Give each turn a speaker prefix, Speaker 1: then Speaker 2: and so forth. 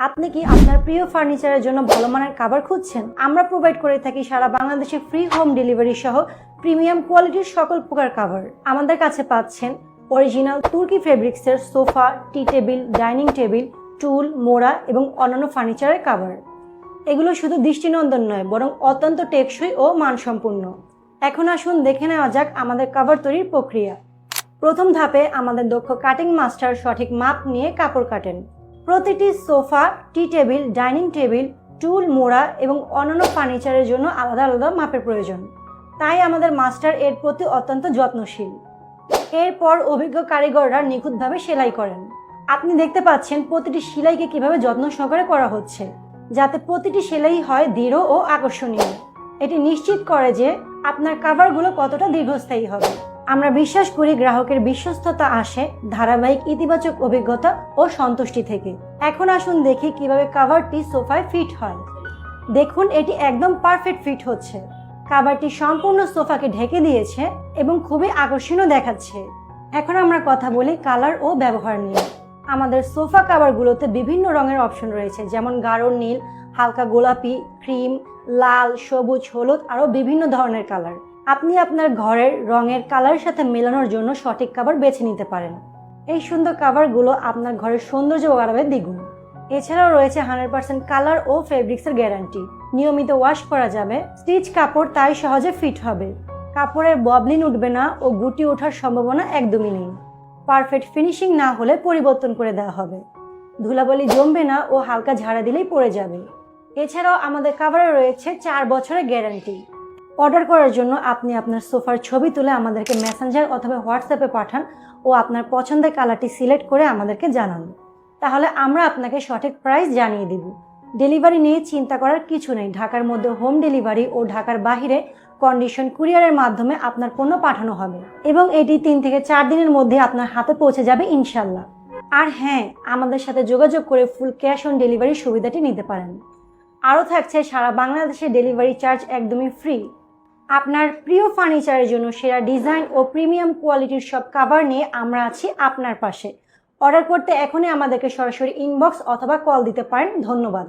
Speaker 1: আপনি কি আপনার প্রিয় ফার্নিচারের জন্য ভালো মানের কাভার খুঁজছেন? আমরা প্রোভাইড করে থাকি সারা বাংলাদেশে ফ্রি হোম ডেলিভারি সহ প্রিমিয়াম কোয়ালিটির সকল প্রকার কাভার আমাদের কাছে পাচ্ছেন অরিজিনাল তুর্কি ফেব্রিক্সের sofa tea table dining table টুল মোড়া এবং অন্যান্য ফার্নিচারের কাভার এগুলো শুধু দৃষ্টিনন্দন নয়, বরং অত্যন্ত টেকসই ও মানসম্পন্ন। এখন আসুন দেখে নেওয়া যাক আমাদের কাভার তৈরির প্রক্রিয়া। প্রথম ধাপে আমাদের দক্ষ কাটিং মাস্টার সঠিক মাপ নিয়ে কাপড় কাটেন। প্রতিটি sofa, tea table, dining table, টুল, মোড়া এবং অন্যান্য ফার্নিচারের জন্য আলাদা আলাদা মাপের প্রয়োজন। তাই আমাদের মাস্টার এর প্রতি অত্যন্ত যত্নশীল। এরপর অভিজ্ঞ কারিগররা নিখুঁতভাবে সেলাই করেন। আপনি দেখতে পাচ্ছেন প্রতিটি সেলাইকে কীভাবে যত্ন সহকারে করা হচ্ছে, যাতে প্রতিটি সেলাই হয় দৃঢ় ও আকর্ষণীয়। এটি নিশ্চিত করে যে আপনার কাভারগুলো কতটা দীর্ঘস্থায়ী হবে। আমরা বিশ্বাস করি গ্রাহকের বিশ্বস্ততা আসে, ধারাবাহিক ইতিবাচক অভিজ্ঞতা ও সন্তুষ্টি থেকে। এখন আসুন দেখি কীভাবে কাভারটি সোফায় ফিট হয়। দেখুন, এটি একদম পারফেক্ট ফিট হচ্ছে। কাভারটি সম্পূর্ণ সোফাকে ঢেকে দিয়েছে এবং খুবই আকর্ষণীয় দেখাচ্ছে। এখন আমরা কথা বলি কালার ও ব্যবহার নিয়ে। আমাদের সোফা কাভারগুলোতে বিভিন্ন রঙের অপশন রয়েছে, যেমন গাঢ় নীল, হালকা গোলাপি, ক্রিম, লাল, সবুজ, হলুদ, আরও বিভিন্ন ধরনের কালার। আপনি আপনার ঘরের রঙের কালারের সাথে মেলানোর জন্য সঠিক কাভার বেছে নিতে পারেন। এই সুন্দর কাভারগুলো আপনার ঘরের সৌন্দর্য বাড়াবে দ্বিগুণ। এছাড়াও রয়েছে হান্ড্রেড পার্সেন্ট কালার ও ফেব্রিক্সের গ্যারান্টি। নিয়মিত ওয়াশ করা যাবে, স্টিচ কাপড় তাই সহজে ফিট হবে। কাপড়ের ববলিন উঠবে না ও গুটি ওঠার সম্ভাবনা একদমই নেই। পারফেক্ট ফিনিশিং না হলে পরিবর্তন করে দেওয়া হবে। ধুলাবালি জমবে না ও হালকা ঝাড়া দিলেই পড়ে যাবে। এছাড়াও আমাদের কাভারে রয়েছে চার বছরের গ্যারান্টি। অর্ডার করার জন্য আপনি আপনার সোফার ছবি তুলে আমাদেরকে মেসেঞ্জার অথবা হোয়াটসঅ্যাপে পাঠান ও আপনার পছন্দের কালারটি সিলেক্ট করে আমাদেরকে জানান। তাহলে আমরা আপনাকে সঠিক প্রাইস জানিয়ে দিব। ডেলিভারি নিয়ে চিন্তা করার কিছু নেই। ঢাকার মধ্যে হোম ডেলিভারি ও ঢাকার বাইরে কন্ডিশন কুরিয়ারের মাধ্যমে আপনার পণ্য পাঠানো হবে এবং এটি তিন থেকে চার দিনের মধ্যে আপনার হাতে পৌঁছে যাবে ইনশাল্লাহ আর হ্যাঁ আমাদের সাথে যোগাযোগ করে ফুল ক্যাশ অন ডেলিভারি সুবিধাটি নিতে পারেন। আরও থাকছে সারা বাংলাদেশে ডেলিভারি চার্জ একদমই ফ্রি আপনার প্রিয় ফার্নিচারের জন্য সেরা ডিজাইন ও প্রিমিয়াম কোয়ালিটির সব কাভার নিয়ে আমরা আছি আপনার পাশে। অর্ডার করতে এখনই আমাদেরকে সরাসরি ইনবক্স অথবা কল দিতে পারেন। ধন্যবাদ।